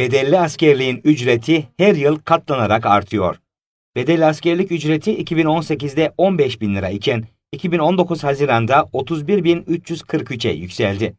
Bedelli askerliğin ücreti her yıl katlanarak artıyor. Bedelli askerlik ücreti 2018'de 15 bin lira iken 2019 Haziran'da 31.343'e yükseldi.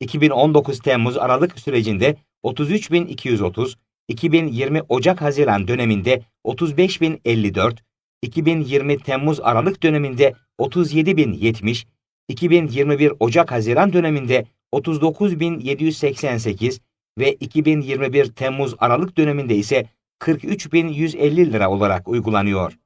2019 Temmuz Aralık sürecinde 33.230, 2020 Ocak-Haziran döneminde 35.054, 2020 Temmuz Aralık döneminde 37.070, 2021 Ocak-Haziran döneminde 39.788 ve 2021 Temmuz Aralık döneminde ise 43.150 lira olarak uygulanıyor.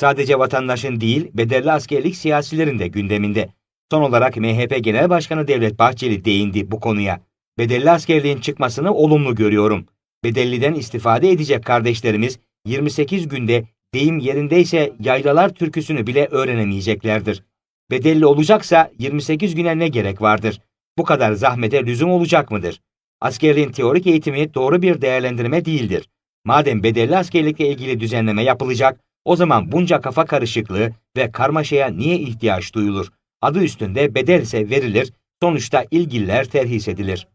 Sadece vatandaşın değil, bedelli askerlik siyasilerin de gündeminde. Son olarak MHP Genel Başkanı Devlet Bahçeli değindi bu konuya. Bedelli askerliğin çıkmasını olumlu görüyorum. Bedelliden istifade edecek kardeşlerimiz 28 günde deyim yerindeyse yaylalar türküsünü bile öğrenemeyeceklerdir. Bedelli olacaksa 28 güne ne gerek vardır? Bu kadar zahmete lüzum olacak mıdır? Askerliğin teorik eğitimi doğru bir değerlendirme değildir. Madem bedelli askerlikle ilgili düzenleme yapılacak, o zaman bunca kafa karışıklığı ve karmaşaya niye ihtiyaç duyulur? Adı üstünde bedelse verilir, sonuçta ilgililer terhis edilir.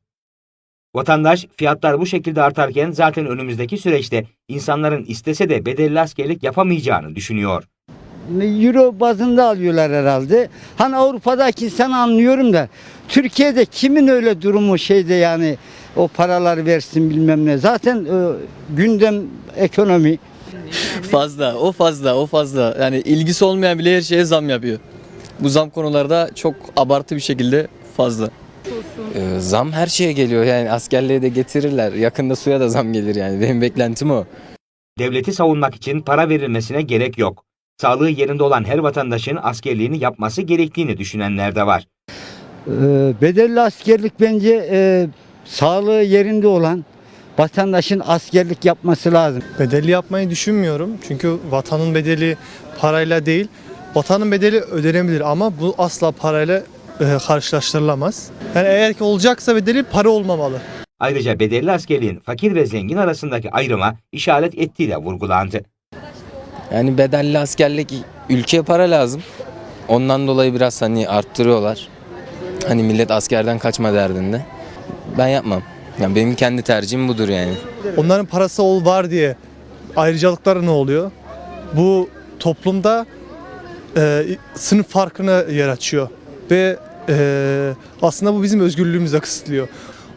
Vatandaş fiyatlar bu şekilde artarken zaten önümüzdeki süreçte insanların istese de bedelli askerlik yapamayacağını düşünüyor. Euro bazında alıyorlar herhalde. Hani Avrupa'daki sen anlıyorum da Türkiye'de kimin öyle durumu şeyde yani o paralar versin bilmem ne. Zaten e, gündem ekonomi. Fazla, o fazla, o fazla. Yani ilgisi olmayan bile her şeye zam yapıyor. Bu zam konularda çok abartı bir şekilde fazla. Ee, Zam her şeye geliyor yani askerliğe de getirirler. Yakında suya da zam gelir yani benim beklentim o. Devleti savunmak için para verilmesine gerek yok. Sağlığı yerinde olan her vatandaşın askerliğini yapması gerektiğini düşünenler de var. E, bedelli askerlik bence e, sağlığı yerinde olan vatandaşın askerlik yapması lazım. Bedelli yapmayı düşünmüyorum. Çünkü vatanın bedeli parayla değil. Vatanın bedeli ödenebilir ama bu asla parayla e, karşılaştırılamaz. Yani eğer ki olacaksa bedeli para olmamalı. Ayrıca bedelli askerliğin fakir ve zengin arasındaki ayrıma işaret ettiği de vurgulandı. Yani bedelli askerlik ülkeye para lazım. Ondan dolayı biraz hani arttırıyorlar. Hani millet askerden kaçma derdinde. Ben yapmam. Yani benim kendi tercihim budur yani. Onların parası ol var diye ayrıcalıkları ne oluyor? Bu toplumda e, sınıf farkını yer açıyor ve e, aslında bu bizim özgürlüğümüzü kısıtlıyor.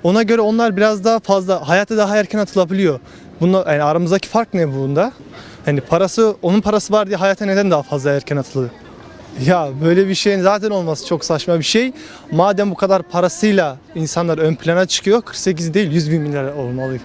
Ona göre onlar biraz daha fazla hayata daha erken atılabiliyor. Bunlar yani aramızdaki fark ne bunda? Hani parası onun parası var diye hayata neden daha fazla erken atılıyor? Ya böyle bir şeyin zaten olması çok saçma bir şey. Madem bu kadar parasıyla insanlar ön plana çıkıyor 48 değil 100 bin milyar olmalı.